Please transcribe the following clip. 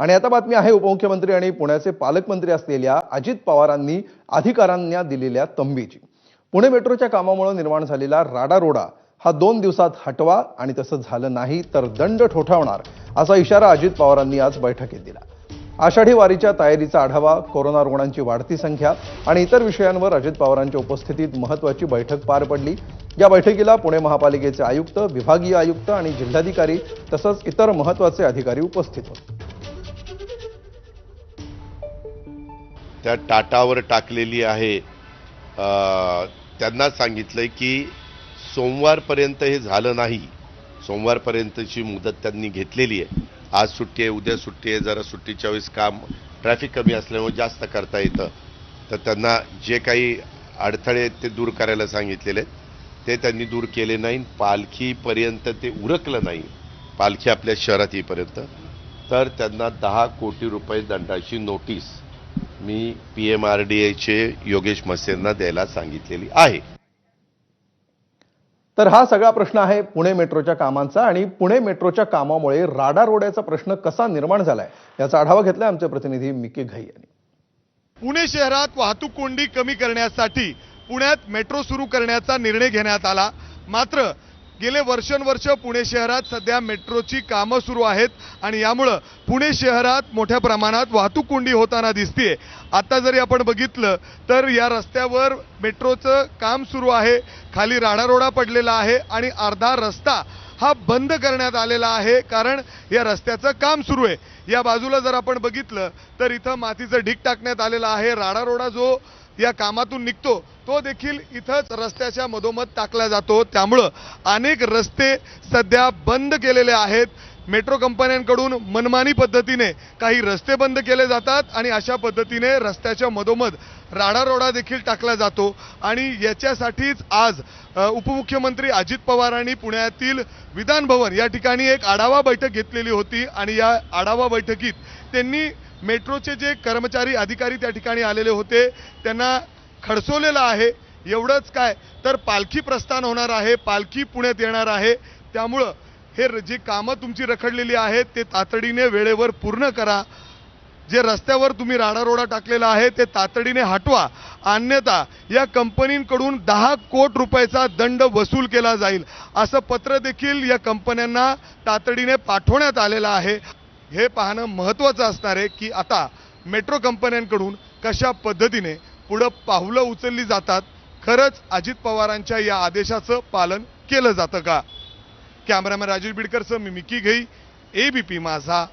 आणि आता बातमी आहे उपमुख्यमंत्री आणि पुण्याचे पालकमंत्री असलेल्या अजित पवारांनी अधिकाऱ्यांना दिलेल्या तंबीची पुणे मेट्रोच्या कामामुळे निर्माण झालेला राडारोडा हा दोन दिवसात हटवा आणि तसं झालं नाही तर दंड ठोठावणार असा इशारा अजित पवारांनी आज बैठकीत दिला. आषाढी वारीच्या तयारीचा आढावा कोरोना रुग्णांची वाढती संख्या आणि इतर विषयांवर अजित पवारांच्या उपस्थितीत महत्वाची बैठक पार पडली. या बैठकीला पुणे महापालिकेचे आयुक्त विभागीय आयुक्त आणि जिल्हाधिकारी तसंच इतर महत्त्वाचे अधिकारी उपस्थित होते. त्या टाटावर टाकलेली आहे. त्यांना सांगितलं की सोमवारपर्यंत हे झालं नाही. सोमवारपर्यंतची मुदत त्यांनी घेतलेली आहे. आज सुट्टी आहे उद्या सुट्टी आहे जरा सुट्टीच्या वेळेस काम ट्रॅफिक कमी असल्यामुळे जास्त करता येतं. तर त्यांना जे काही अडथळे आहेत ते दूर करायला सांगितलेले आहेत. ते त्यांनी दूर केले नाही. पालखीपर्यंत ते उरकलं नाही. पालखी आपल्या शहरात येईपर्यंत. तर त्यांना दहा कोटी रुपये दंडाची नोटीस मी P M R D एचे Yogesh मसेंना द्यायला सांगितलेली आहे. तर हा सगळा प्रश्न आहे पुणे मेट्रोच्या कामांचा आणि पुणे मेट्रोच्या कामामुळे राडा रोड्याचा प्रश्न कसा निर्माण झालाय याचा आढावा घेतलाय आमचे प्रतिनिधी मिकी घई यांनी. पुणे शहरात वाहतूक कोंडी कमी करण्यासाठी पुण्यात मेट्रो सुरू करण्याचा निर्णय घेण्यात आला. मात्र गेले वर्षानुवर्ष पुणे शहरात सध्या मेट्रोची कामं सुरू आहेत आणि यामुळं पुणे शहरात मोठ्या प्रमाणात वाहतूक कोंडी होताना दिसतीये. आता जरी आपण बघितलं तर या रस्त्यावर मेट्रोचं काम सुरू आहे. खाली राडारोडा पडलेला आहे आणि अर्धा रस्ता हा बंद करण्यात आलेला आहे कारण या रस्त्याचं काम सुरू आहे. या बाजूला जर आपण बघितलं तर इथं मातीचं ढीक टाकण्यात आलेलं आहे. राडारोडा जो या कामातून निघतो तो देखील इथंच रस्त्याच्या मधोमध टाकला जातो. त्यामुळं अनेक रस्ते सध्या बंद केलेले आहेत. मेट्रो कंपन्यांकडून मनमानी पद्धतीने काही रस्ते बंद केले जातात आणि अशा पद्धतीने रस्त्याच्या मधोमध राडारोडा देखील टाकला जातो. आणि याच्यासाठीच आज उपमुख्यमंत्री अजित पवारांनी पुण्यातील विधान भवन या ठिकाणी एक आढावा बैठक घेतलेली होती आणि या आढावा बैठकीत त्यांनी मेट्रोचे जे कर्मचारी अधिकारी त्या ठिकाणी आलेले होते त्यांना खडसवलेलं आहे. एवढंच काय? तर पालखी प्रस्थान होणार आहे पालखी पुण्यात येणार आहे. त्यामुळं हे र- जी कामं तुमची रखडलेली आहेत ते तातडीने वेळेवर पूर्ण करा. जे रस्त्यावर तुम्ही राडारोडा टाकलेला आहे ते तातडीने हटवा. अन्यथा या कंपनींकडून दहा कोट रुपयाचा दंड वसूल केला जाईल. असं पत्र देखील या कंपन्यांना तातडीने पाठवण्यात आलेलं आहे. हे पाहणं महत्त्वाचं असणार आहे की आता मेट्रो कंपन्यांकडून कशा पद्धतीने पुढं पावलं उचलली जातात खरंच अजित पवारांच्या या आदेशाचं पालन केलं जातं का? कॅमेरामॅन राजेश बिडकरसह मी मिकी घेई एबीपी माझा